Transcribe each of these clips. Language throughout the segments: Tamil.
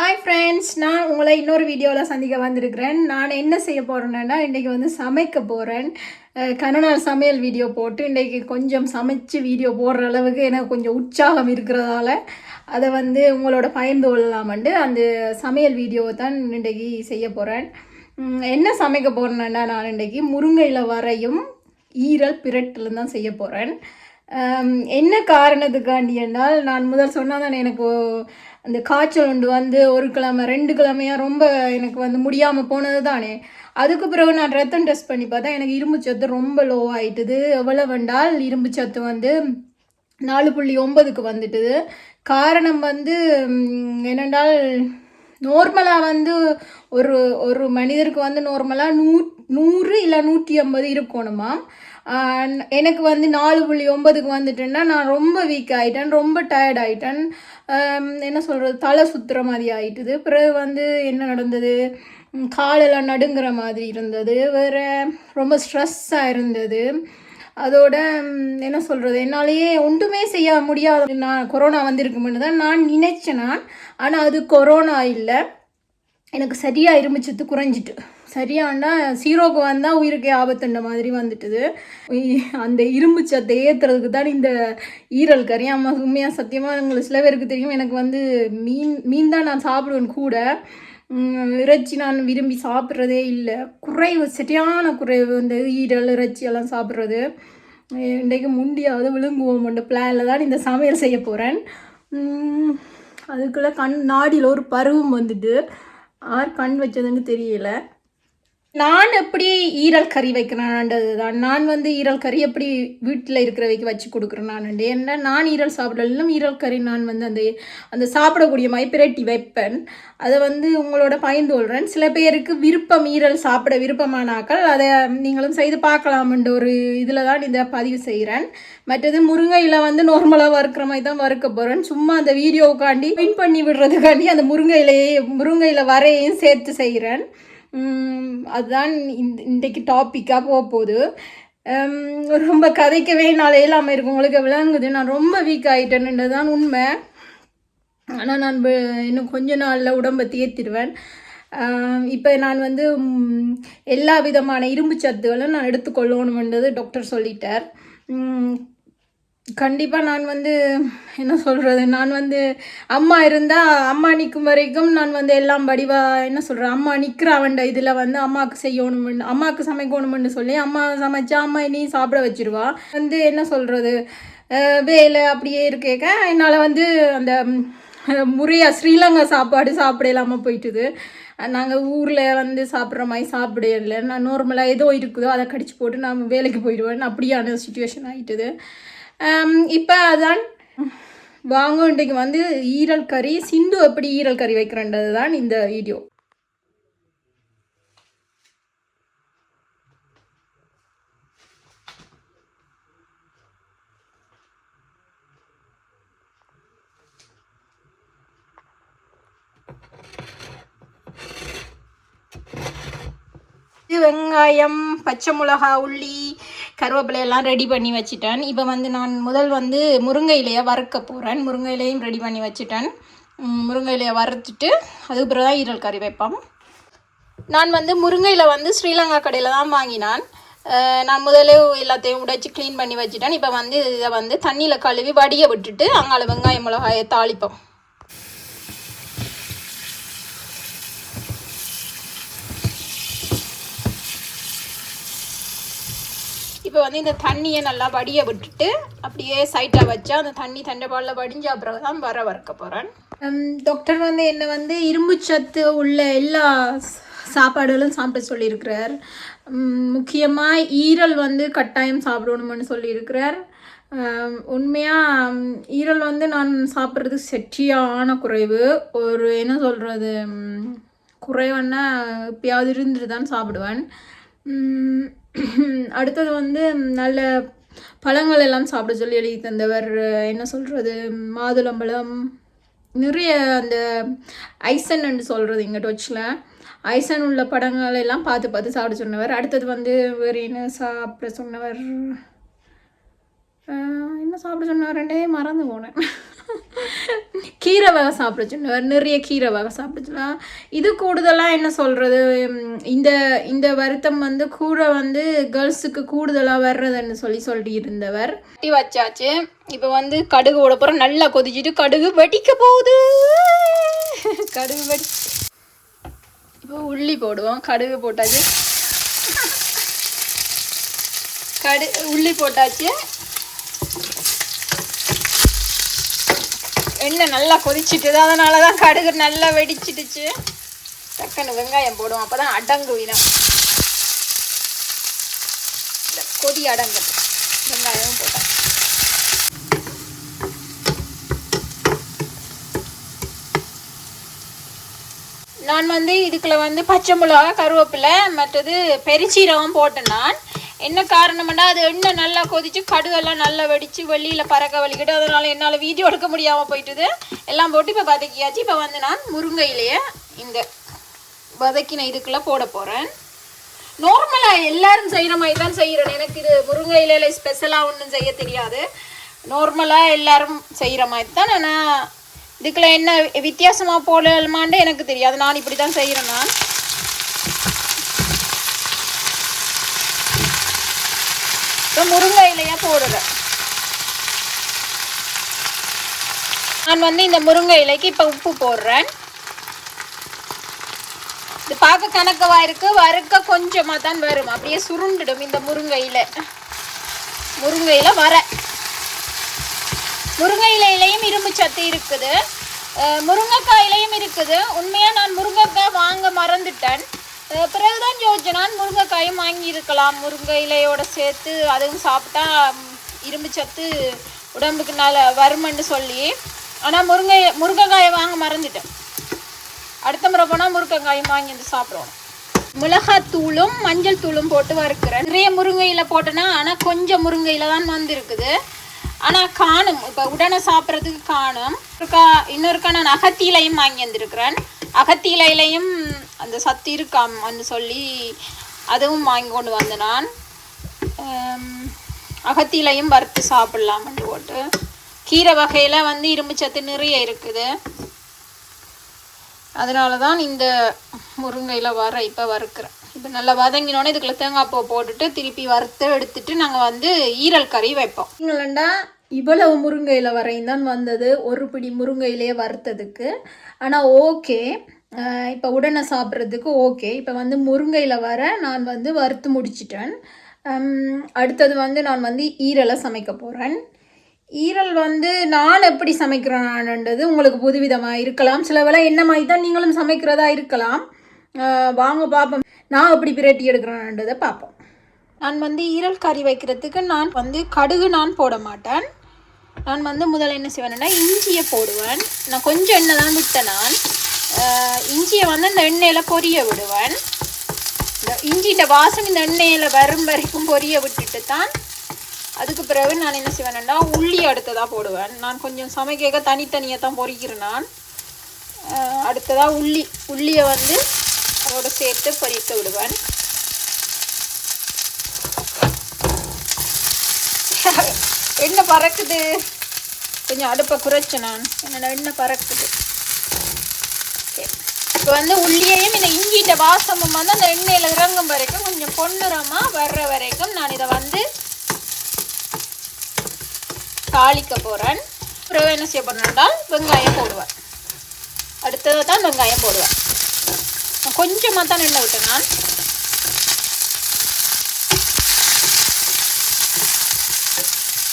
ஹாய் ஃப்ரெண்ட்ஸ் நான் உங்களை இன்னொரு வீடியோவில் சந்திக்க வந்திருக்கிறேன். நான் என்ன செய்ய போகிறேன்னா இன்றைக்கி வந்து சமைக்க போகிறேன் கனநாள் சமையல் வீடியோ போட்டு இன்றைக்கி கொஞ்சம் சமைச்சு வீடியோ போடுற அளவுக்கு எனக்கு கொஞ்சம் உற்சாகம் இருக்கிறதால அதை வந்து உங்களோட பயந்து கொள்ளலாமண்டு அந்த சமையல் வீடியோவை தான் இன்றைக்கி செய்ய போகிறேன் என்ன சமைக்க போகிறேன்னா நான் இன்றைக்கி முருங்கையில் வரையும் ஈரல் பிரட்டில் தான் செய்ய போகிறேன் என்ன காரணத்துக்காண்டி என்றால் நான் முதல் சொன்னால் தான் எனக்கு அந்த காய்ச்சல் உண்டு வந்து ஒரு கிழமை ரெண்டு கிழமையாக ரொம்ப எனக்கு வந்து முடியாமல் போனது தானே அதுக்கு பிறகு நான் ரத்தம் டெஸ்ட் பண்ணி பார்த்தா எனக்கு இரும்பு சத்து ரொம்ப லோ ஆகிட்டுது எவ்வளோ வேண்டால் இரும்பு சத்து வந்து நாலு புள்ளி ஒன்பதுக்கு வந்துட்டுது. காரணம் வந்து என்னென்றால் நார்மலாக வந்து ஒரு ஒரு மனிதருக்கு வந்து நார்மலாக நூ நூறு இல்லை நூற்றி ஐம்பது இருக்கணுமா? எனக்கு வந்து நாலு புள்ளி ஒன்பதுக்கு வந்துட்டேன்னா நான் ரொம்ப வீக் ஆகிட்டேன் ரொம்ப டயர்ட் ஆகிட்டேன் என்ன சொல்கிறது தலை சுற்றுற மாதிரி ஆகிட்டுது பிறகு வந்து என்ன நடந்தது? காலெல்லாம் நடுங்கிற மாதிரி இருந்தது. வேறு ரொம்ப ஸ்ட்ரெஸ்ஸாக இருந்தது. அதோட என்ன சொல்கிறது என்னாலேயே ஒன்றுமே செய்ய முடியாது நான் கொரோனா வந்திருக்குமென்னு தான் நான் நினைச்சேன் நான். ஆனால் அது கொரோனா இல்லை. எனக்கு சரியாக இரும்புச்சத்து குறைஞ்சிட்டு. சரியாண்டா சீரோக்கு வந்தால் உயிருக்கே ஆபத்துன்ற மாதிரி வந்துட்டுது. அந்த இரும்பு சத்தை ஏற்றுறதுக்கு தான் இந்த ஈரல் கறி. ஆமாம் உண்மையாக சத்தியமாக உங்களுக்கு சில பேருக்கு தெரியும். எனக்கு வந்து மீன் மீன் தான் நான் சாப்பிடுவேன் கூட. இறைச்சி நான் விரும்பி சாப்பிட்றதே இல்லை. குறைவு சரியான குறைவு இந்த ஈரல் இறைச்சி எல்லாம் சாப்பிட்றது. இன்றைக்கு முண்டியாவது விழுங்குவோம் பிளானில் தான் இந்த சமையல் செய்ய போகிறேன் அதுக்குள்ளே கண் நாடியில் ஒரு பருவம் வந்துட்டு. ஆர் கண் வச்சதுன்னு தெரியல. நான் எப்படி ஈரல் கறி வைக்கிறேன்ன்றது தான் நான் வந்து ஈரல் கறி எப்படி வீட்டில் இருக்கிறவைக்கு வச்சு கொடுக்குறேன் நான் ஏன்னா நான் ஈரல் சாப்பிடலாம் ஈரல் கறி நான் வந்து அந்த அந்த சாப்பிடக்கூடிய மாதிரி பிரட்டி வைப்பேன். அதை வந்து உங்களோட பயந்து கொள்கிறேன் சில பேருக்கு விருப்பம் ஈரல் சாப்பிட விருப்பமானாக்கள் அதை நீங்களும் செய்து பார்க்கலாம்ன்ற ஒரு இதில் தான் இதை பதிவு செய்கிறேன் மற்றது முருங்கையில் வந்து நார்மலாக வறுக்கிற மாதிரி தான் வறுக்க போகிறேன் சும்மா அந்த வீடியோவுக்காண்டி வின் பண்ணி விடுறதுக்காண்டி அந்த முருங்கையிலேயே முருங்கையில் வரையும் சேர்த்து செய்கிறேன் அதுதான் இந்த இன்றைக்கு டாப்பிக்காக போக போகுது. ரொம்ப கதைக்கவே நாளே இல்லாமல் இருக்கு. உங்களுக்கு விளங்குது. நான் ரொம்ப வீக் ஆகிட்டேன்ன்றது தான் உண்மை. ஆனால் நான் இன்னும் கொஞ்ச நாளில் உடம்பை தேத்திடுவேன். இப்போ நான் வந்து எல்லா விதமான இரும்பு சத்துகளும் நான் எடுத்துக்கொள்ளணுமென்றது டாக்டர் சொல்லிட்டார். கண்டிப்பாக நான் வந்து என்ன சொல்கிறது நான் வந்து அம்மா இருந்தால் அம்மா நிற்கும் வரைக்கும் நான் வந்து எல்லாம் வடிவாக என்ன சொல்கிறேன் அம்மா நிற்கிற அவன்ட இதில் வந்து அம்மாவுக்கு செய்யணும்னு அம்மாவுக்கு சமைக்கணும்னு சொல்லி அம்மா சமைச்சா அம்மா நீ சாப்பிட வச்சிருவா. வந்து என்ன சொல்கிறது வேலை அப்படியே இருக்கேக்க என்னால் வந்து அந்த முறையாக ஸ்ரீலங்கா சாப்பாடு சாப்பிட இல்லாமல் போயிட்டுது நாங்கள் ஊரில் வந்து சாப்பிட்ற மாதிரி சாப்பிட இல்லை. நான் நார்மலாக ஏதோ இருக்குதோ அதை கடிச்சு போட்டு நான் வேலைக்கு போயிடுவேன் அப்படியான சுச்சுவேஷன் ஆகிட்டுது இப்போ அதான் வாங்க இன்றைக்கு வந்து ஈரல் கறி. சிந்து எப்படி ஈரல் கறி வைக்கிறன்றது தான் இந்த வீடியோ. இது வெங்காயம் பச்சை மிளகா உள்ளி கருவேப்பிலையெல்லாம் ரெடி பண்ணி வச்சுட்டேன். இப்போ வந்து நான் முதல் வந்து முருங்கை இலையை வறுக்க போகிறேன் முருங்கை இலையும் ரெடி பண்ணி வச்சுட்டேன். முருங்கை இலையை வறுத்துட்டு அதுக்கு பிறகு தான் ஈரல் கறி வைப்போம். நான் வந்து முருங்கையில் வந்து ஸ்ரீலங்கா கடையில் தான் வாங்கினான். நான் முதலே எல்லாத்தையும் உடைச்சி க்ளீன் பண்ணி வச்சுட்டேன். இப்போ வந்து இதை வந்து தண்ணியில் கழுவி வடிய விட்டுட்டு அங்கால வெங்காயம் மிளகாயை தாளிப்போம். இப்போ வந்து இந்த தண்ணியை நல்லா வடிய விட்டுட்டு அப்படியே சைட்டாக வச்சா அந்த தண்ணி தண்டைப்பாலில் வடிஞ்ச அப்புறம் தான் வர வறுக்க போகிறேன் டாக்டர் வந்து என்னை வந்து இரும்பு சத்து உள்ள எல்லா சாப்பாடுகளும் சாப்பிட சொல்லியிருக்கிறார். முக்கியமாக ஈரல் வந்து கட்டாயம் சாப்பிடணும்னு சொல்லியிருக்கிறார். உண்மையாக ஈரல் வந்து நான் சாப்பிட்றது செட்டியான குறைவு. ஒரு என்ன சொல்கிறது குறைவன்னா எப்பயாவது இருந்துட்டு தான் சாப்பிடுவேன். அடுத்தது வந்து நல்ல பழங்கள் எல்லாம் சாப்பிட சொல்லி எழுதி தந்தவர் என்ன சொல்கிறது மாதுளம்பழம் நிறைய அந்த ஐசன் என்று சொல்கிறது எங்கள் டொச்சில். ஐசன் உள்ள படங்கள் எல்லாம் பார்த்து பார்த்து சாப்பிட சொன்னவர். அடுத்தது வந்து வேறு என்ன சாப்பிட சொன்னவர்? என்ன சாப்பிட சொன்னவரண்டே மறந்து போனேன். கீரை வகை சாப்பிட சொன்னவர் நிறைய கீரை வகை சாப்பிட இது கூடுதலாக என்ன சொல்கிறது இந்த இந்த வருத்தம் வந்து கூட வந்து கேர்ள்ஸுக்கு கூடுதலாக வர்றதுன்னு சொல்லி சொல்லிட்டு இருந்தவர். கட்டி வச்சாச்சு. இப்போ வந்து கடுகு ஓட போகிறோம் நல்லா கொதிச்சுட்டு கடுகு வெடிக்க போகுது. கடுகு வெடி இப்போ உள்ளி போடுவோம். கடுகு போட்டாச்சு. கடு உள்ளி போட்டாச்சு. எண்ணெய் நல்லா கொதிச்சிட்டுது அதனால தான் கடுகு நல்லா வெடிச்சிடுச்சு. டக்குன்னு வெங்காயம் போடுவோம் அப்போ தான் அடங்கு வீணம் இந்த கொதி அடங்கு. வெங்காயமும் போட்டேன். நான் வந்து இதுக்குள்ள வந்து பச்சை மிளகா கருவேப்பிலை மற்றது பெருச்சீரகம் போட்டேன் நான். என்ன காரணம்னா அது எண்ணெய் நல்லா கொதிச்சு கடுவெல்லாம் நல்லா வெடிச்சு வெளியில் பறக்க வலிக்கிட்டு அதனால என்னால் வீடியோ எடுக்க முடியாமல் போயிட்டுது. எல்லாம் போட்டு இப்போ வதக்கியாச்சு. இப்போ வந்து நான் முருங்கையிலேயே இந்த வதக்கின இதுக்குள்ளே போட போகிறேன் நார்மலாக எல்லாரும் செய்கிற மாதிரி தான் செய்கிறேன் எனக்கு இது முருங்கை இலையில ஸ்பெஷலாக ஒன்றும் செய்ய தெரியாது. நார்மலாக எல்லாரும் செய்கிற மாதிரி தான் ஆனால் இதுக்குள்ள என்ன வித்தியாசமாக போடலாமான்னு எனக்கு தெரியாது. நான் இப்படி தான் செய்கிறேன் நான். இப்போ முருங்கை இலையா போடுறேன் நான் வந்து இந்த முருங்கை இலைக்கு இப்போ உப்பு போடுறேன். இது பார்க்க கணக்கவா இருக்கு? வறுக்க கொஞ்சமாக தான் வரும். அப்படியே சுருண்டுடும் இந்த முருங்கையில முருங்கையில வர. முருங்கை இலையிலையும் இரும்பு சத்து இருக்குது. முருங்கைக்காயிலையும் இருக்குது. உண்மையாக நான் முருங்கைக்காய் வாங்க மறந்துட்டேன். பிறகுதான் யோசிச்சேன். நான் முருங்கைக்காயும் வாங்கியிருக்கலாம் முருங்கை இலையோட சேர்த்து அதுவும் சாப்பிட்டா இரும்பு சத்து உடம்புக்கு நல்ல வருமன்னு சொல்லி. ஆனால் முருங்கை முருங்கைக்காயை வாங்க மறந்துட்டேன். அடுத்த முறை போனால் முருங்கைக்காயும் வாங்கி வந்து சாப்பிடுவோம் மிளகாத்தூளும் மஞ்சள் தூளும் போட்டு வறுக்கிறேன். நிறைய முருங்கையில் போட்டேன்னா ஆனால் கொஞ்சம் முருங்கையில் தான் வந்துருக்குது. ஆனால் காணும். இப்போ உடனே சாப்பிட்றதுக்கு காணும். ஒருக்கா இன்னொருக்கா நான் அகத்திலையும் வாங்கி வந்திருக்கிறேன். அகத்திலையிலையும் அந்த சத்து இருக்காம்னு சொல்லி அதுவும் வாங்கி கொண்டு வந்தேன் நான் அகத்திலையும் வறுத்து சாப்பிட்லாம் போட்டு. கீரை வகையில் வந்து இரும்பு சத்து நிறைய இருக்குது. அதனால தான் இந்த முருங்கையில் வர இப்போ வறுக்கிறேன் இப்போ நல்லா வதங்கினோடனே இதுக்குள்ள தேங்காய் பூ போட்டுட்டு திருப்பி வறுத்து எடுத்துட்டு நாங்கள் வந்து ஈரல் கறி வைப்போம். இல்லைண்டா இவ்வளவு முருங்கையில் வரையும் தான் வந்தது. ஒரு பிடி முருங்கையிலே வறுத்ததுக்கு. ஆனால் ஓகே. இப்போ உடனே சாப்பிட்றதுக்கு ஓகே. இப்போ வந்து முருங்கையில் வர நான் வந்து வறுத்து முடிச்சிட்டேன். அடுத்தது வந்து நான் வந்து ஈரலை சமைக்க போகிறேன் ஈரல் வந்து நான் எப்படி சமைக்கிறேன்ன்றது உங்களுக்கு புதுவிதமாக இருக்கலாம். சில வேலை என்ன மாதிரி தான் நீங்களும் சமைக்கிறதா இருக்கலாம். வாங்க பார்ப்போம் நான் எப்படி பிரட்டி எடுக்கிறேன்றதை பார்ப்போம் நான் வந்து ஈரல் கறி வைக்கிறதுக்கு நான் வந்து கடுகு நான் போட மாட்டேன். நான் வந்து முதல்ல என்ன செய்வேன்னா இஞ்சியை போடுவேன். நான் கொஞ்சம் எண்ணெய் தான் விட்டேன் நான். இஞ்சியை வந்து இந்த எண்ணெயில் பொரிய விடுவேன். இந்த இஞ்சின்ற வாசம் இந்த எண்ணெயில் வரும் வரைக்கும் பொரிய விட்டுட்டு தான் அதுக்கு பிறகு நான் என்ன செய்வேன்னா உள்ளி அடுத்ததாக போடுவேன். நான் கொஞ்சம் சமைக்க தனித்தனியாக தான் பொரிக்கிறேன் நான் அடுத்ததாக உள்ளி. உள்ளியை வந்து அதோட சேர்த்து பொறித்து விடுவேன். என்ன பறக்குது. கொஞ்சம் அடுப்பை குறைச்சேன் நான். என்னோட என்ன பறக்குது. இப்போ வந்து உள்ளியையும் இந்த இஞ்சிட்ட வாசமும் வந்து அந்த எண்ணெயில் இறங்கும் வரைக்கும் கொஞ்சம் பொன்னிறமாக வர்ற வரைக்கும் நான் இதை வந்து தாளிக்க போகிறேன் அப்புறம் என்ன செய்ய போகிறேன்னா வெங்காயம் போடுவேன். அடுத்தது தான் வெங்காயம் போடுவேன். கொஞ்சமாக தான் எண்ணெய் விட்டேன் நான்.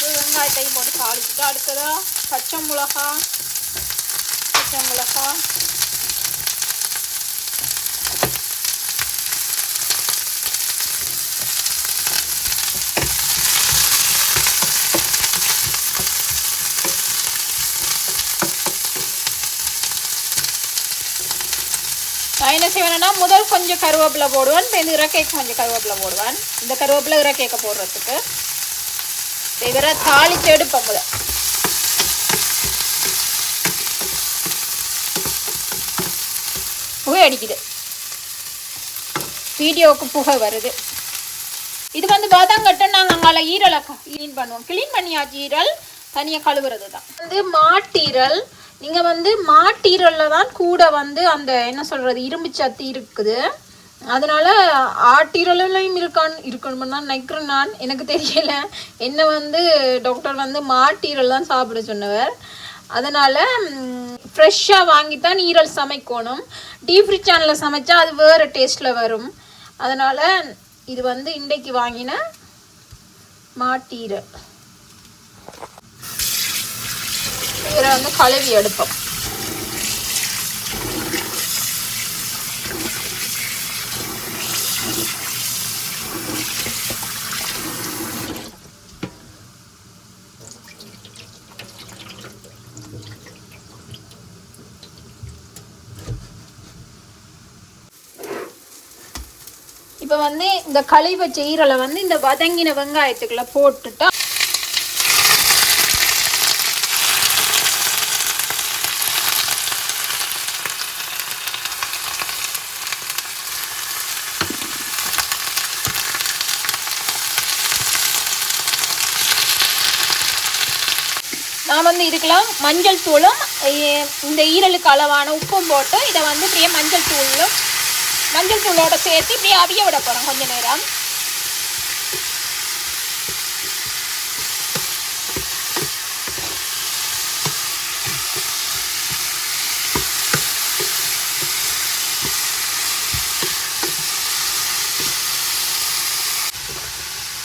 வெங்காயத்தையும் போட்டு தாளிச்சுட்டு அடுத்ததாக பச்சை மிளகா பச்சை மிளகா என்னென்னா முதல் கொஞ்சம் கருவேப்பிலை போடுவேன் இப்போ இந்த இறக்கைக்கு கொஞ்சம் கருவேப்பிலை போடுவேன். இந்த கருவேப்பிலை இறக்கைக்க போடுறதுக்கு. இப்போ இவரை தாளிச்சு எடுப்பேன் முதல். புகை அடிக்குது. வீடியோவுக்கு புகை வருது. இது வந்து வதங்கட்டும் நாங்கள் அங்கால ஈரலை க்ளீன் பண்ணுவோம். க்ளீன் பண்ணியாச்சு ஈரல் தனியாக கழுவுறது தான் வந்து மாட்டீரல் நீங்கள் வந்து மாட்டீரலில் தான் கூட வந்து அந்த என்ன சொல்கிறது இரும்பு சத்து இருக்குது. அதனால் ஆட்டீரலையும் இருக்கான் இருக்கணும்னு தான் நினைக்கிறேன் நான். எனக்கு தெரியல. என்னை வந்து டாக்டர் வந்து மாட்டீரல் தான் சாப்பிட சொன்னவர். அதனால் ஃப்ரெஷ்ஷாக வாங்கி தான் ஈரல் சமைக்கணும். டீப் ஃப்ரிட்ஜ் சேனலில் சமைச்சா அது வேறு டேஸ்ட்டில் வரும். அதனால் இது வந்து இன்றைக்கு வாங்கின மாட்டீரல். இதில் வந்து கழுவி எடுப்போம். இப்போ வந்து இந்த கழிவு வச்ச ஈரலை வந்து இந்த வதங்கின வெங்காயத்துக்குள்ள போட்டுட்டா நான் வந்து இதுக்கெல்லாம் மஞ்சள் தூளும் இந்த ஈரலுக்கு அளவான உப்பும் போட்டு இதை வந்து இப்படியே மஞ்சள் தூளும் மஞ்சள் தூளோட சேர்த்து இப்படியே அவிய விட போகிறோம் கொஞ்ச நேரம்.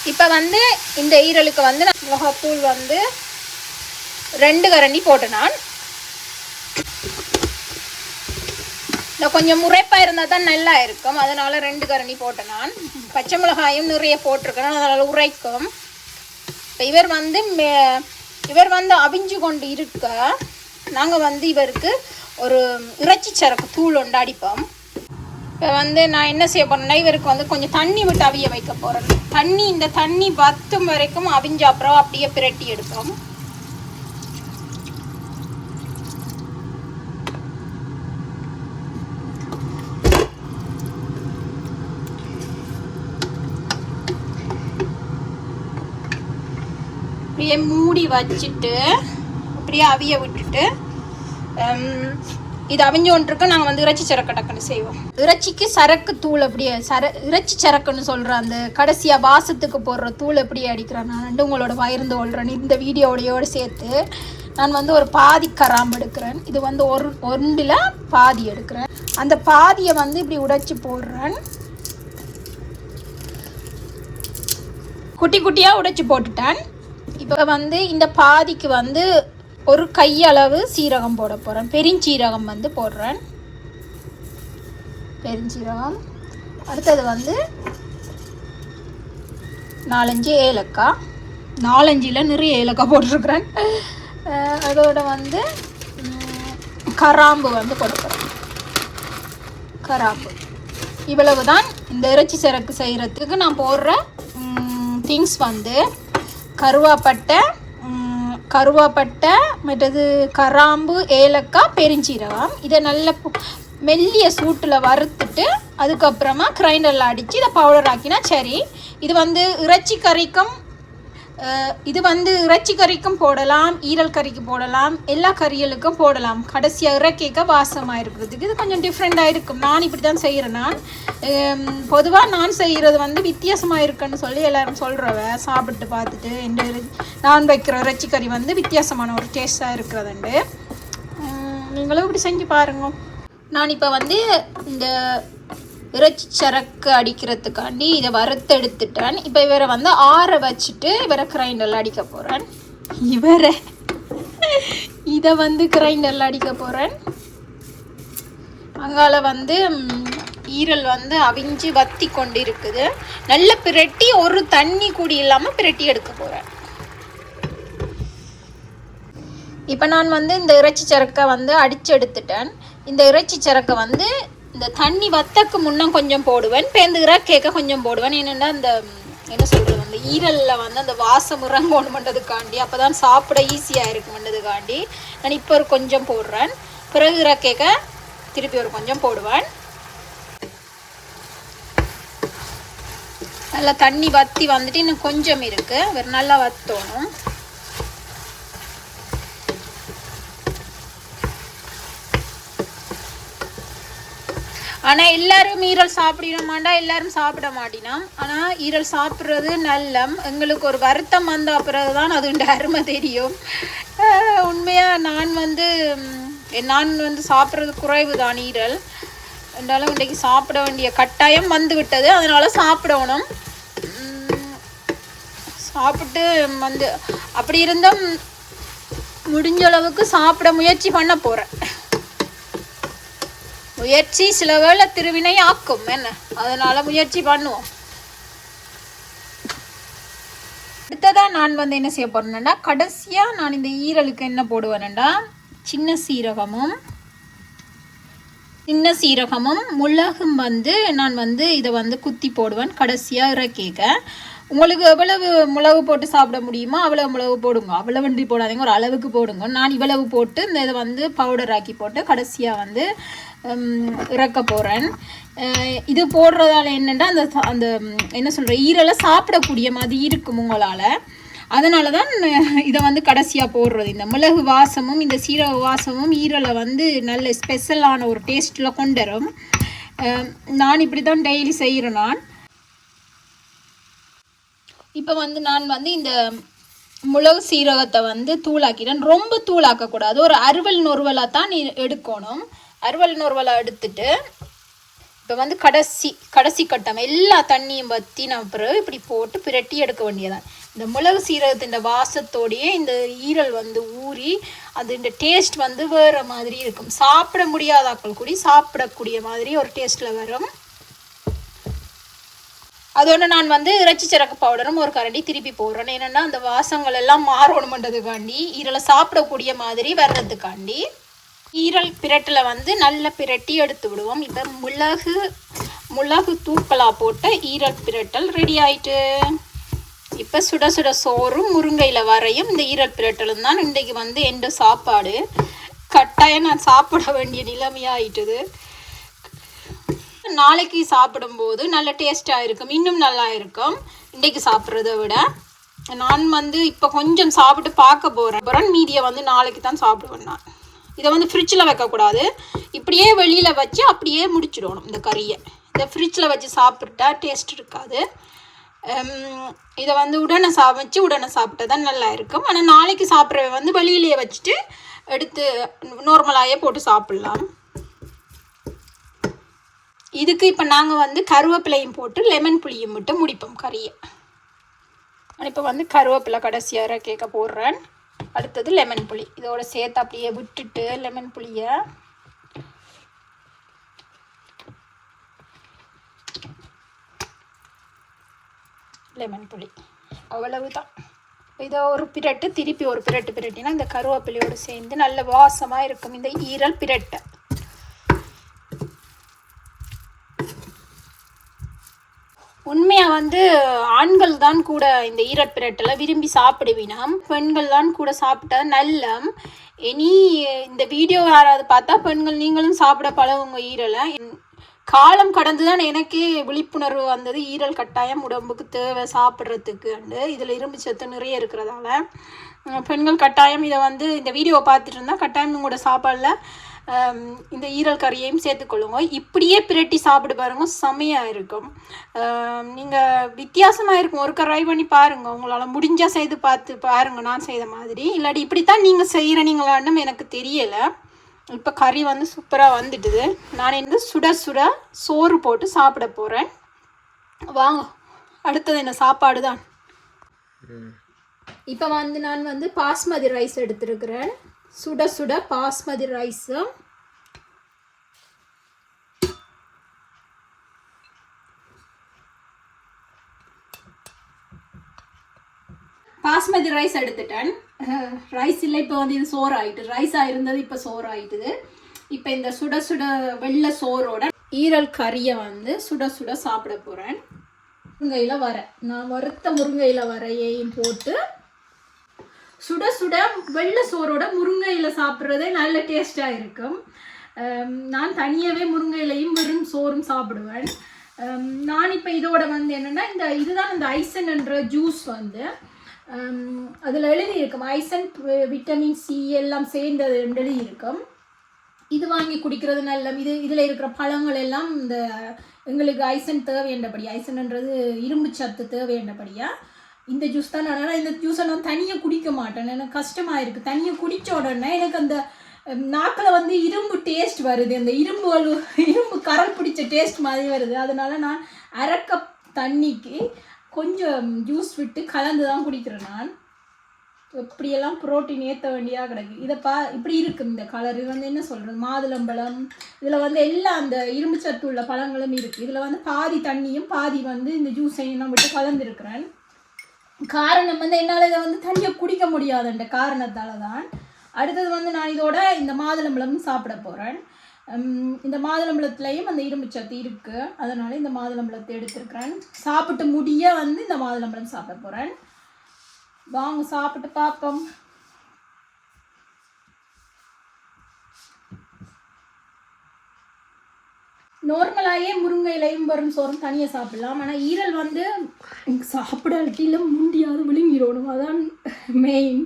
இப்போ வந்து இந்த ஈரலுக்கு வந்து நான் வந்து ரெண்டு கரண்டி போட்டேன் நான். கொஞ்சம் முறைப்பாக இருந்தால் தான் நல்லா இருக்கும். அதனால் ரெண்டு கரண்டி போட்டேன் நான். பச்சை மிளகாயும் நிறைய போட்டிருக்கேன். அதனால் உரைக்கும். இப்போ இவர் வந்து மே- இவர் வந்து அவிஞ்சு கொண்டு இருக்க. நாங்கள் வந்து இவருக்கு ஒரு இறைச்சி சரக்கு தூள் ஒன்று அடிப்போம். இப்போ வந்து நான் என்ன செய்ய போகிறேன்னா இவருக்கு வந்து கொஞ்சம் தண்ணி விட்டு அவிய வைக்க போகிறேன் தண்ணி இந்த தண்ணி வத்தும் வரைக்கும் அவிஞ்ச அப்புறம் அப்படியே பிரட்டி எடுப்போம். அப்படியே மூடி வச்சுட்டு அப்படியே அவிய விட்டுட்டு இது அவிஞ்சோன்றிருக்கு நாங்கள் வந்து இறைச்சி சரக்கு டக்குன்னு செய்வோம். இறைச்சிக்கு சரக்கு தூள் அப்படியே சர இறைச்சி சரக்குன்னு சொல்கிற அந்த கடைசியாக வாசத்துக்கு போடுற தூள் எப்படியே அடிக்கிறேன் நான் ரெண்டு உங்களோட பகிர்ந்து கொள்கிறேன் இந்த வீடியோடையோடு சேர்த்து நான் வந்து ஒரு பாதி கராம்பு எடுக்கிறேன். இது வந்து ஒரு ஒன்றில் பாதி எடுக்கிறேன். அந்த பாதியை வந்து இப்படி உடைச்சி போடுறேன். குட்டி குட்டியாக உடைச்சி போட்டுட்டேன். இப்போ வந்து இந்த பாதிக்கு வந்து ஒரு கையளவு சீரகம் போட போகிறேன் பெருஞ்சீரகம் வந்து போடுறேன். பெருஞ்சீரகம். அடுத்தது வந்து நாலஞ்சு ஏலக்காய். நாலஞ்சில் நிறைய ஏலக்காய் போட்டிருக்கிறேன். அதோட வந்து கராம்பு வந்து கொடுக்குறேன் கராம்பு. இவ்வளவு தான் இந்த இறைச்சி சரக்கு செய்கிறதுக்கு நான் போடுற திங்ஸ் வந்து கருவாப்பட்டை கருவாப்பட்டை மற்றது கராம்பு ஏலக்காய் பெருஞ்சீரகம். இதை நல்ல மெல்லிய சூட்டில் வறுத்துட்டு அதுக்கப்புறமா கிரைண்டரில் அடித்து இதை பவுடர் ஆக்கினா சரி. இது வந்து இறைச்சி கறிக்கும் இது வந்து இறைச்சி கறிக்கும் போடலாம் ஈரல் கறிக்கு போடலாம் எல்லா கறிகளுக்கும் போடலாம். கடைசியாக இறக்கிக்க வாசமாக இருக்கிறதுக்கு இது கொஞ்சம் டிஃப்ரெண்ட்டாக இருக்கும். நான் இப்படி தான் செய்கிறேன் நான் பொதுவாக நான் செய்கிறது வந்து வித்தியாசமாக இருக்குன்னு சொல்லி எல்லோரும் சொல்கிறவ சாப்பிட்டு பார்த்துட்டு இந்த நான் வைக்கிற இறைச்சி கறி வந்து வித்தியாசமான ஒரு டேஸ்ட்டாக இருக்கிறதுண்டு. நீங்களும் இப்படி செஞ்சு பாருங்க. நான் இப்போ வந்து இந்த இறைச்சி சரக்கு அடிக்கிறதுக்காண்டி இதை வறுத்தெடுத்துட்டேன். இப்போ இவரை வந்து ஆற வச்சுட்டு இவரை கிரைண்டரில் அடிக்க போகிறேன் இவரை இதை வந்து கிரைண்டரில் அடிக்க போகிறேன் அங்கால வந்து ஈரல் வந்து அவிஞ்சு வத்தி கொண்டு இருக்குது நல்ல பிரட்டி ஒரு தண்ணி கூடி இல்லாமல் பிரட்டி எடுக்க போகிறேன் இப்போ நான் வந்து இந்த இறைச்சி சரக்கை வந்து அடிச்சு எடுத்துட்டேன். இந்த இறைச்சி சரக்கை வந்து இந்த தண்ணி வத்தக்கு முன்னே கொஞ்சம் போடுவேன் இப்போ கேட்க கொஞ்சம் போடுவேன். என்னென்னா இந்த என்ன சொல்கிறது அந்த ஈரலில் வந்து அந்த வாசம் இறங்கணுமன்றதுக்காண்டி அப்போ தான் சாப்பிட ஈஸியாக இருக்குமன்றதுக்காண்டி நான் இப்போ ஒரு கொஞ்சம் போடுறேன். பிறகு கேட்க திருப்பி ஒரு கொஞ்சம் போடுவேன். நல்லா தண்ணி வத்தி வந்துட்டு இன்னும் கொஞ்சம் இருக்குது வேறு நல்லா வத்தணும். ஆனால் எல்லாரும் ஈரல் சாப்பிடணுமாண்டா எல்லாரும் சாப்பிட மாட்டினோம். ஆனால் ஈரல் சாப்பிட்றது நல்லம். எங்களுக்கு ஒரு வருத்தம் வந்த பிறகு தான் அது அருமை தெரியும். உண்மையாக நான் வந்து நான் வந்து சாப்பிட்றது குறைவு தான் ஈரல். என்றாலும் இன்றைக்கு சாப்பிட வேண்டிய கட்டாயம் வந்து விட்டது அதனால சாப்பிடணும். சாப்பிட்டு வந்து அப்படி இருந்தும் முடிஞ்ச அளவுக்கு சாப்பிட முயற்சி பண்ண போகிறேன் முயற்சி சில வேளை திருவினை ஆக்கும். என்ன? அதனால முயற்சி பண்ணுவோம். அடுத்ததா நான் வந்து என்ன செய்ய போறேன்னா கடைசியா நான் இந்த ஈரலுக்கு என்ன போடுவேன்டா சின்ன சீரகமும் சின்ன சீரகமும் மிளகும் வந்து நான் வந்து இதை வந்து குத்தி போடுவேன். கடைசியாக இறக்கிக்க. உங்களுக்கு எவ்வளவு மிளகு போட்டு சாப்பிட முடியுமோ அவ்வளவு மிளகு போடுங்க. அவ்வளவு வண்டி போடாதீங்க ஒரு அளவுக்கு போடுங்க. நான் இவ்வளவு போட்டு இந்த இதை வந்து பவுடர் ஆக்கி போட்டு கடைசியாக வந்து இறக்க போகிறேன் இது போடுறதால என்னென்னா அந்த அந்த என்ன சொல்கிற ஈரலை சாப்பிடக்கூடிய மாதிரி இருக்கும் உங்களால். அதனால தான் இதை வந்து கடைசியாக போடுறது. இந்த மிளகு வாசமும் இந்த சீரக வாசமும் ஈரலை வந்து நல்ல ஸ்பெஷலான ஒரு டேஸ்ட்டில் கொண்டு வரும். நான் இப்படி தான் டெய்லி செய்கிறேன் நான். இப்போ வந்து நான் வந்து இந்த மிளகு சீரகத்தை வந்து தூளாக்கிட்டேன். ரொம்ப தூளாக்கக்கூடாது. ஒரு அறுவல் நொறுவலாக தான் நீ எடுக்கணும். அறுவல் நொறுவலாக எடுத்துட்டு இப்போ வந்து கடைசி கடைசி கட்டம் எல்லா தண்ணியும் வற்றி நான் பிறகு இப்படி போட்டு பிரட்டி எடுக்க வேண்டியதான் இந்த மிளகு சீரகத்தின் வாசத்தோடையே இந்த ஈரல் வந்து ஊறி அது இந்த டேஸ்ட் வந்து வேறு மாதிரி இருக்கும். சாப்பிட முடியாதாக்கள் கூடி சாப்பிடக்கூடிய மாதிரி ஒரு டேஸ்ட்டில் வரும். அதோட நான் வந்து இறைச்சி சிறக்கு பவுடரும் ஒரு கரண்டி திருப்பி போடுறேன். என்னென்னா அந்த வாசங்கள் எல்லாம் மாறணுமன்றதுக்காண்டி ஈரலை சாப்பிடக்கூடிய மாதிரி வர்றதுக்காண்டி ஈரல் பிரட்டில் வந்து நல்ல பிரட்டி எடுத்து விடுவோம். இப்போ மிளகு மிளகு தூக்கலா போட்ட ஈரல் பிரட்டல் ரெடி ஆயிட்டு. இப்போ சுட சுட சோறும் முருங்கையில் வரையும் இந்த ஈரல் பிரட்டலும் தான் இன்றைக்கு வந்து எந்த சாப்பாடு. கட்டாயம் நான் சாப்பிட வேண்டிய நிலைமையாயிட்டுது. நாளைக்கு சாப்பிடும்போது நல்ல டேஸ்ட்டாக இருக்கும். இன்னும் நல்லா இருக்கும். இன்றைக்கு சாப்பிட்றத விட. நான் வந்து இப்போ கொஞ்சம் சாப்பிட்டு பார்க்க போகிறேன் அப்புறம் மீதியை வந்து நாளைக்கு தான் சாப்பிடுவேன் நான். இதை வந்து ஃப்ரிட்ஜில் வைக்கக்கூடாது. இப்படியே வெளியில் வச்சு அப்படியே முடிச்சிடணும் இந்த கறியை. இதை ஃப்ரிட்ஜில் வச்சு சாப்பிட்டா டேஸ்ட் இருக்காது. இதை வந்து உடனே சமைச்சு உடனே சாப்பிட்டா தான் நல்லா இருக்கும். ஆனால் நாளைக்கு சாப்பிட்றவ வந்து வெளியிலேயே வச்சுட்டு எடுத்து நார்மலாகவே போட்டு சாப்பிட்லாம். இதுக்கு இப்போ நாங்கள் வந்து கருவேப்பிலையும் போட்டு லெமன் புளியும் மட்டும் முடிப்போம் கறியை. இப்போ வந்து கருவேப்பிலை கடைசியாக கேட்க போடுறேன் அடுத்தது லெமன் புளி. இதோட சேர்த்து அப்படியே விட்டுட்டு லெமன் புளியை லெமன் புளி. அவ்வளவுதான். இதை ஒரு பிரட்டு திருப்பி ஒரு பிரட்டு பிரட்டினா இந்த கருவேப்பிலையோடு சேர்ந்து நல்ல வாசமாக இருக்கும். இந்த ஈரல் பிரட்டை. உண்மையாக வந்து ஆண்கள் தான் கூட இந்த ஈரட் பிரட்டில் விரும்பி சாப்பிடுவினாம். பெண்கள் தான் கூட சாப்பிட்டா நல்ல இனி இந்த வீடியோ யாராவது பார்த்தா பெண்கள் நீங்களும் சாப்பிட பழகுங்க ஈரலை. என்- காலம் கடந்து தான் எனக்கே விழிப்புணர்வு வந்தது. ஈரல் கட்டாயம் உடம்புக்கு தேவை சாப்பிட்றதுக்கு. இதில் இரும்பு சத்து நிறைய இருக்கிறதால. பெண்கள் கட்டாயம் இதை வந்து இந்த வீடியோவை பார்த்துட்டு இருந்தால் கட்டாயம் உங்களோட சாப்பாடில். இந்த ஈரல் கறியையும் சேர்த்துக்கொள்ளுங்க இப்படியே பிரட்டி சாப்பிட்டு பாருங்க செமையாக இருக்கும். நீங்கள் வித்தியாசமாக இருக்கும். ஒரு ட்ரை பண்ணி பாருங்க. உங்களால் முடிஞ்சால் செய்து பார்த்து பாருங்க நான் செய்த மாதிரி. இல்லாட்டி இப்படித்தான் நீங்கள் செய்கிறீங்களான்னு எனக்கு தெரியலை. இப்போ கறி வந்து சூப்பராக வந்துட்டுது. நான் வந்து சுட சுட சோறு போட்டு சாப்பிட போகிறேன் வாங்க அடுத்தது என்ன? சாப்பாடு தான் இப்போ வந்து நான் வந்து பாஸ்மதி ரைஸ் எடுத்திருக்கிறேன். சுட சுட பாஸ்மதி ரைஸும் பாஸ்மதி ரைஸ் எடுத்துட்டேன். ரைஸ் இல்லை இப்போ வந்து இது சோறு ஆயிட்டு ரைஸாக இருந்தது இப்போ சோறு ஆயிட்டுது இப்போ இந்த சுட சுட வெள்ளை சோறோட ஈரல் கறியை வந்து சுட சுட சாப்பிட போகிறேன் முருங்கையில் வர. நான் வறுத்த முருங்கையில் வரையையும் போட்டு சுட சுட வெள்ளை சோறோட முருங்கையில் சாப்பிட்றதே நல்ல டேஸ்ட்டாக இருக்கும். நான் தனியாகவே முருங்கையிலையும் வெறும் சோறும் சாப்பிடுவேன். நான் இப்போ இதோட வந்து என்னென்னா இந்த இதுதான் இந்த ஐசன் என்ற ஜூஸ் வந்து அதில் எழுதியிருக்கும். ஐசன் விட்டமின் சி எல்லாம் சேர்ந்தது எழுதியிருக்கும். இருக்கும் இது வாங்கி குடிக்கிறது நல்ல இது இதில் இருக்கிற பழங்கள் எல்லாம் இந்த எங்களுக்கு ஐசன் தேவையண்டபடி ஐசன்ன்றது இரும்பு சத்து தேவையண்டபடியா இந்த ஜூஸ் தான் நான் இந்த ஜூஸை நான் தனியாக குடிக்க மாட்டேன். எனக்கு கஷ்டமாக இருக்குது தனியாக குடித்த உடனே எனக்கு அந்த நாக்கில் வந்து இரும்பு டேஸ்ட் வருது. அந்த இரும்பு வலு இரும்பு கரல் பிடிச்ச டேஸ்ட் மாதிரி வருது. அதனால நான் அரை கப் தண்ணிக்கு கொஞ்சம் ஜூஸ் விட்டு கலந்து தான் குடிக்கிறேன் நான். இப்படியெல்லாம் புரோட்டீன் ஏற்ற வேண்டியாக கிடக்கு. இதை பா இப்படி இருக்குது இந்த கலர் இது வந்து என்ன சொல்கிறது மாதுளம்பழம். இதில் வந்து எல்லா அந்த இரும்பு சத்து உள்ள பழங்களும் இருக்குது இதில் வந்து பாதி தண்ணியும் பாதி வந்து இந்த ஜூஸையும் நான் விட்டு கலந்துருக்கிறேன் காரணம் வந்து என்னால் இதை வந்து தண்ணியை குடிக்க முடியாதுன்ற காரணத்தால் தான் அடுத்தது வந்து நான் இதோட இந்த மாதுளம்பழமும் சாப்பிட போகிறேன் இந்த மாதுளம்பழத்துலேயும் அந்த இரும்பு சத்து இருக்குது அதனால் இந்த மாதுளம்பழத்தை எடுத்துருக்கிறேன். சாப்பிட்டு முடிய வந்து இந்த மாதுளம்பழம் சாப்பிட போகிறேன் வாங்க சாப்பிட்டு பார்ப்போம். நார்மலாகவே முருங்கை இலையும் வரும் சோறும் தனியாக சாப்பிடலாம். ஆனால் ஈரல் வந்து சாப்பிடாட்டில முண்டியாவது விழுங்கிடணும். அதான் மெயின்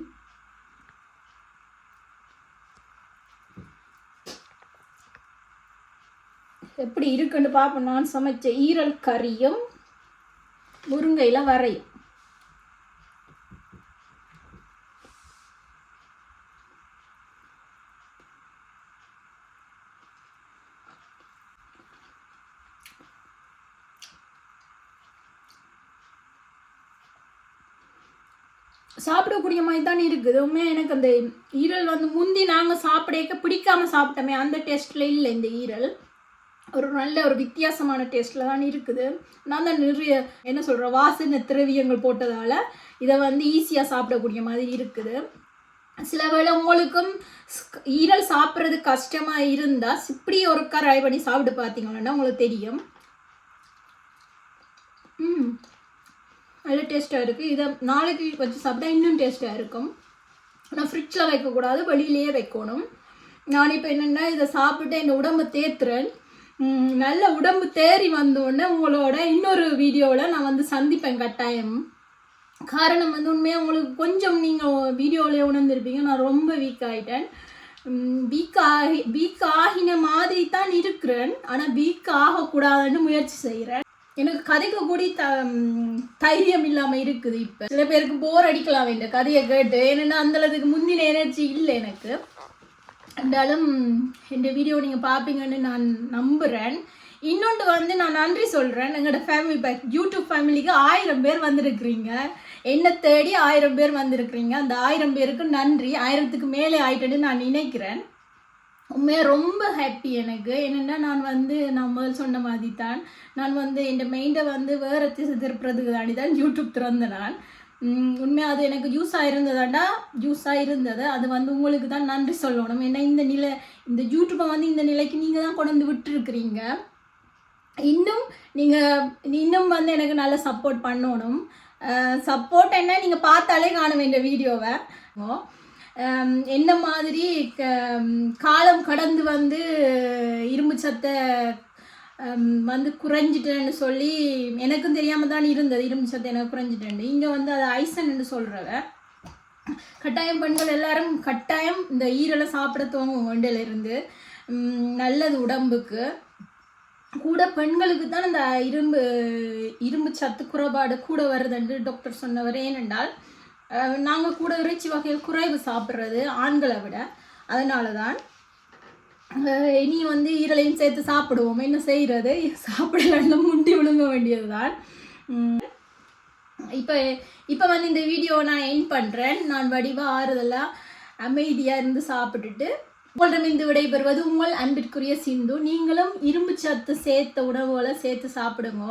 எப்படி இருக்குன்னு பார்ப்போம். நான் சமைச்ச ஈரல் கறியும் முருங்கையில் வரையும். சாப்பிடக்கூடிய மாதிரி தான் இருக்குது. உண்மையாக எனக்கு அந்த ஈரல் வந்து முந்தி நாங்கள் சாப்பிடக்க பிடிக்காம சாப்பிட்டோமே அந்த டேஸ்ட்டில் இல்லை இந்த ஈரல். ஒரு நல்ல ஒரு வித்தியாசமான டேஸ்ட்டில் தான் இருக்குது. நான் தான் நிறைய என்ன சொல்கிற வாசனை திரவியங்கள் போட்டதால் இதை வந்து ஈஸியாக சாப்பிடக்கூடிய மாதிரி இருக்குது. சில வேளை உங்களுக்கும் ஈரல் சாப்பிட்றது கஷ்டமாக இருந்தால் இப்படி ஒரு ட்ரை பண்ணி சாப்பிட்டு பார்த்தீங்கன்னா உங்களுக்கு தெரியும். ம் நல்ல டேஸ்ட்டாக இருக்குது இதை நாளைக்கு வச்சு சாப்பிட்டா இன்னும் டேஸ்ட்டாக இருக்கும். ஆனால் ஃப்ரிட்ஜில் வைக்கக்கூடாது வெளியிலேயே வைக்கணும். நான் இப்போ என்னென்னா இதை சாப்பிட்டு என் உடம்பை தேத்துறேன். நல்ல உடம்பு தேறி வந்தோடனே உங்களோட இன்னொரு வீடியோவில் நான் வந்து சந்திப்பேன் கட்டாயம். காரணம் வந்து உண்மையாக உங்களுக்கு கொஞ்சம் நீங்கள் வீடியோவிலே உணர்ந்திருப்பீங்க. நான் ரொம்ப வீக் ஆகிட்டேன் வீக் ஆகி வீக் ஆகின மாதிரி தான் இருக்கிறேன். ஆனால் வீக் ஆகக்கூடாதுன்னு முயற்சி செய்கிறேன் எனக்கு கதைக்கு கூடி த தைரியம் இல்லாமல் இருக்குது இப்போ. சில பேருக்கு போர் அடிக்கலாம் இந்த கதையை கேட்டு. ஏன்னா அந்தளவுக்கு முந்தின எனர்ஜி இல்லை எனக்கு. இருந்தாலும் இந்த வீடியோ நீங்கள் பார்ப்பீங்கன்னு நான் நம்புகிறேன் இன்னொன்று வந்து நான் நன்றி சொல்கிறேன் எங்களோட ஃபேமிலி பேக் யூடியூப் ஃபேமிலிக்கு ஆயிரம் பேர் வந்திருக்கிறீங்க. என்னை தேடி ஆயிரம் பேர் வந்திருக்கிறீங்க. அந்த ஆயிரம் பேருக்கு நன்றி. ஆயிரத்துக்கு மேலே ஆயிட்டுன்னு நான் நினைக்கிறேன். உண்மையாக ரொம்ப ஹாப்பி எனக்கு. என்னென்னா நான் வந்து நான் முதல் சொன்ன மாதிரி தான் நான் வந்து என் மைண்டை வந்து வேறு திசை திருப்புறதுக்கு தாண்டி தான் யூடியூப் திறந்த நான் உண்மையாக அது எனக்கு ஜூஸாக இருந்ததாண்டா ஜூஸாக இருந்தது அது வந்து உங்களுக்கு தான் நன்றி சொல்லணும். ஏன்னா இந்த நிலை இந்த யூடியூப்பை வந்து இந்த நிலைக்கு நீங்கள் தான் கொண்டு வந்து விட்டுருக்குறீங்க. இன்னும் நீங்கள் இன்னும் வந்து எனக்கு நல்லா சப்போர்ட் பண்ணணும். சப்போர்ட் என்ன? நீங்கள் பார்த்தாலே காணும் இந்த வீடியோவை என்ன மாதிரி காலம் கடந்து வந்து இரும்பு சத்தை வந்து குறைஞ்சிட்டேன்னு சொல்லி எனக்கும் தெரியாமல் தான் இருந்தது. இரும்பு சத்தை எனக்கு குறைஞ்சிட்டேன் இங்கே வந்து அது ஐசன்னு சொல்கிறவ கட்டாயம் பெண்கள் எல்லாரும் கட்டாயம் இந்த ஈரலை சாப்பிட துவங்கும் வண்டியிலிருந்து. நல்லது உடம்புக்கு. கூட பெண்களுக்கு தான் இந்த இரும்பு இரும்பு சத்து குறைபாடு கூட வருதுன்னு டாக்டர் சொன்னவர். ஏனென்றால் நாங்கள் கூட இறைச்சி வகையில் குறைவு சாப்பிட்றது ஆண்களை விட. அதனால தான் இனி வந்து ஈரலையும் சேர்த்து சாப்பிடுவோம். என்ன செய்கிறது சாப்பிடலாம் முண்டி விழுங்க வேண்டியது தான் இப்போ இப்போ வந்து இந்த வீடியோ நான் என் பண்ணுறேன் நான் வடிவாக ஆறுதலாக அமைதியாக இருந்து சாப்பிட்டுட்டு உங்களிடமிருந்து விடைபெறுவது உங்கள் அன்பிற்குரிய சிந்து. நீங்களும் இரும்பு சத்து சேர்த்த உணவுகளை சேர்த்து சாப்பிடுங்க.